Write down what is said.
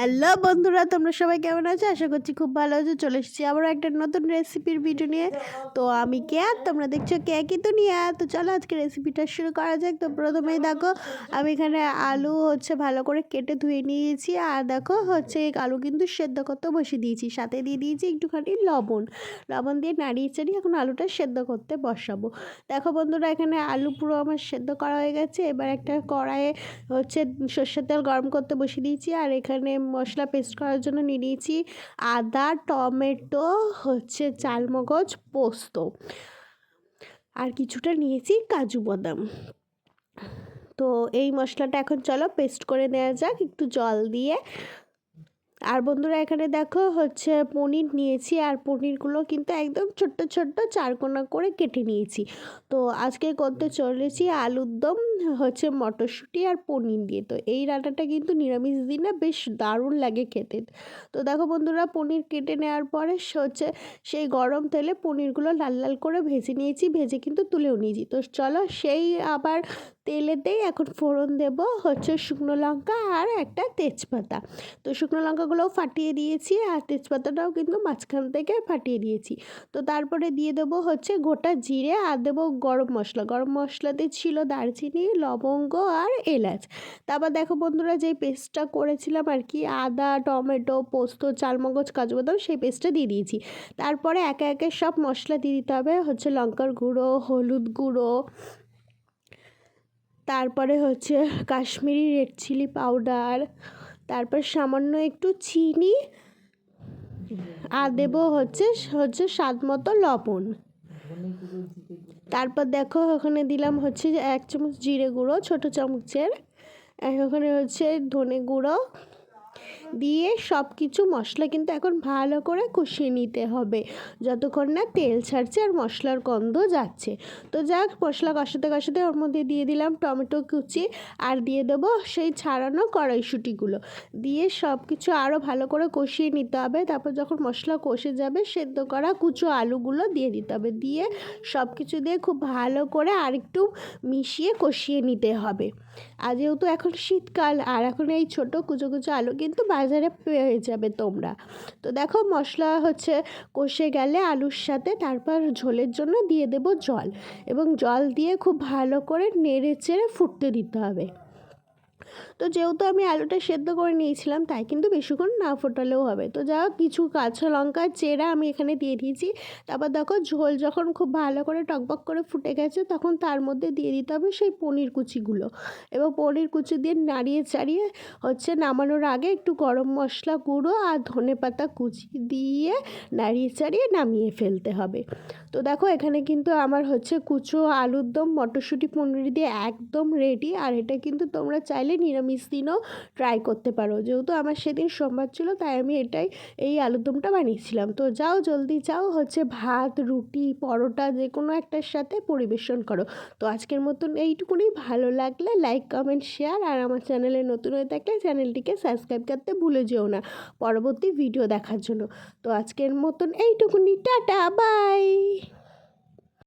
Hello বন্ধুরা, তোমরা সবাই কেমন আছো? আশা করছি খুব ভালো আছো। চলে এসেছি আবার একটা নতুন রেসিপির ভিডিও নিয়ে। তো আমি কে আর তোমরা দেখছ কে কি? দুনিয়া। তো চলো আজকে রেসিপিটা শুরু করা যাক। তো প্রথমেই দেখো, আমি এখানে আলু হচ্ছে ভালো করে কেটে ধুয়ে নিয়েছি। আর দেখো, হচ্ছে আলু কিন্তু সেদ্ধ করতে বসে দিয়েছি। সাথে দিয়ে দিয়েছি একটুখানি লবণ। লবণ দিয়ে নাড়িয়ে চাড়িয়ে এখন আলুটা সেদ্ধ করতে বসাবো। দেখো বন্ধুরা, এখানে আলু পুরো আমার সেদ্ধ করা হয়ে গেছে। এবার একটা কড়াইয়ে হচ্ছে সর্ষের তেল গরম করতে বসিয়ে দিয়েছি। আর এখানে মশলা পেস্ট করার জন্য নিয়ে নিয়েছি আদা, টমেটো, হচ্ছে চালমগজ, পোস্ত। আর কিছুটা নিয়েছি কাজু বাদাম। তো এই মশলাটা এখন চলো পেস্ট করে নেওয়া যাক, একটু জল দিয়ে আর বন্ধুরা এখানে দেখো হচ্ছে পনির নিয়েছি আর পনিরগুলো কিন্তু একদম ছোট্ট ছোট্ট চারকোনা করে কেটে নিয়েছি। তো আজকে করতে চলেছি আলুর দম, হচ্ছে মটরশুঁটি আর পনির দিয়ে। তো এই রান্নাটা কিন্তু নিরামিষ দিনে বেশ দারুণ লাগে খেতে। তো দেখো বন্ধুরা পনির কেটে নেওয়ার পরে হচ্ছে সেই গরম তেলে পনিরগুলো লাল লাল করে ভেজে নিয়েছি, ভেজে কিন্তু তুলেও নিয়েছি। তো চলো সেই আবার তেলেতেই এখন ফোড়ন দেব হচ্ছে শুকনো লঙ্কা আর একটা তেজপাতা। তো শুকনো লঙ্কাগুলোও ফাটিয়ে দিয়েছি আর তেজপাতাটাও কিন্তু মাঝখান থেকে ফাটিয়ে দিয়েছি। তো তারপরে দিয়ে দেবো হচ্ছে গোটা জিরে আর দেবো গরম মশলা। গরম মশলাতে ছিল দারচিনি, লবঙ্গ আর এলাচ। তারপর দেখো বন্ধুরা যেই পেস্টটা করেছিলাম আর কি, আদা, টমেটো, পোস্ত, চালমগজ, কাজু বাদাম, সেই পেস্টটা দিয়ে দিয়েছি। তারপরে একে একে সব মশলা দিয়ে দিতে হবে, হচ্ছে লঙ্কার গুঁড়ো, হলুদ গুঁড়ো। তারপরে হচ্ছে কাশ্মীরি রেড চিলি পাউডার। তারপর সামান্য একটু চিনি, আর দেবো হচ্ছে হচ্ছে স্বাদ মতো লবণ। তারপর দেখো ওখানে দিলাম হচ্ছে এক চামচ জিরে গুঁড়ো, ছোটো চামচের। ওখানে হচ্ছে ধনে গুঁড়ো দিয়ে সব কিছু মশলা কিন্তু এখন ভালো করে কষিয়ে নিতে হবে। যতক্ষণ না তেল ছাড়ছে আর মশলার গন্ধ যাচ্ছে। তো যাক, মশলা কষাতে কষাতে ওর মধ্যে দিয়ে দিলাম টমেটো কুচি আর দিয়ে দেবো সেই ছাড়ানো কড়াইশুটিগুলো। দিয়ে সব কিছু আরও ভালো করে কষিয়ে নিতে হবে। তারপর যখন মশলা কষে যাবে, সেদ্ধ করা কুচো আলুগুলো দিয়ে দিতে হবে। দিয়ে সব কিছু দিয়ে খুব ভালো করে আরেকটু মিশিয়ে কষিয়ে নিতে হবে। আর যেহেতু এখন শীতকাল, আর এখন এই ছোটো কুচো কুচো আলু কিন্তু বাজারে পেয়ে যাবে তোমরা। তো দেখো মশলা হচ্ছে কষে গেলে আলুর সাথে তারপর ঝোলের জন্য দিয়ে দেব জল। এবং জল দিয়ে খুব ভালো করে নেড়ে চেড়ে ফুটতে দিতে হবে। তো যেহেতু আমি আলুটা সেদ্ধ করে নিয়েছিলাম, তাই কিন্তু বেশিক্ষণ না ফোটালেও হবে। তো যা কিছু কাঁচা লঙ্কা চেরা আমি এখানে দিয়ে দিয়েছি। তারপর দেখো ঝোল যখন খুব ভালো করে টকবক করে ফুটে গেছে, তখন তার মধ্যে দিয়ে দিতে হবে সেই পনির কুচিগুলো। এবং পনির কুচি দিয়ে নাড়িয়ে চাড়িয়ে হচ্ছে নামানোর আগে একটু গরম মশলা গুঁড়ো আর ধনে পাতা কুচি দিয়ে নাড়িয়ে চাড়িয়ে নামিয়ে ফেলতে হবে। তো দেখো এখানে কিন্তু আমার হচ্ছে কুচো আলুর দম, মটরশুঁটি পনির দিয়ে একদম রেডি আর এটা কিন্তু তোমরা চাইলে নিরামিষ দিনও ট্রাই করতে পারো। যেহেতু আমার সেদিন সোমবার ছিল, তাই আমি এটাই, এই আলুরদমটা বানিয়েছিলাম। তো যাও জলদি যাও, হচ্ছে ভাত, রুটি, পরোটা যে কোনো একটার সাথে পরিবেশন করো। তো আজকের মতন এইটুকুনি। ভালো লাগলে লাইক কমেন্ট শেয়ার আর আমার চ্যানেলে নতুন হয়ে থাকলে চ্যানেলটিকে সাবস্ক্রাইব করতে ভুলে যেও না পরবর্তী ভিডিও দেখার জন্য। তো আজকের মতন এইটুকুনি। Tata bye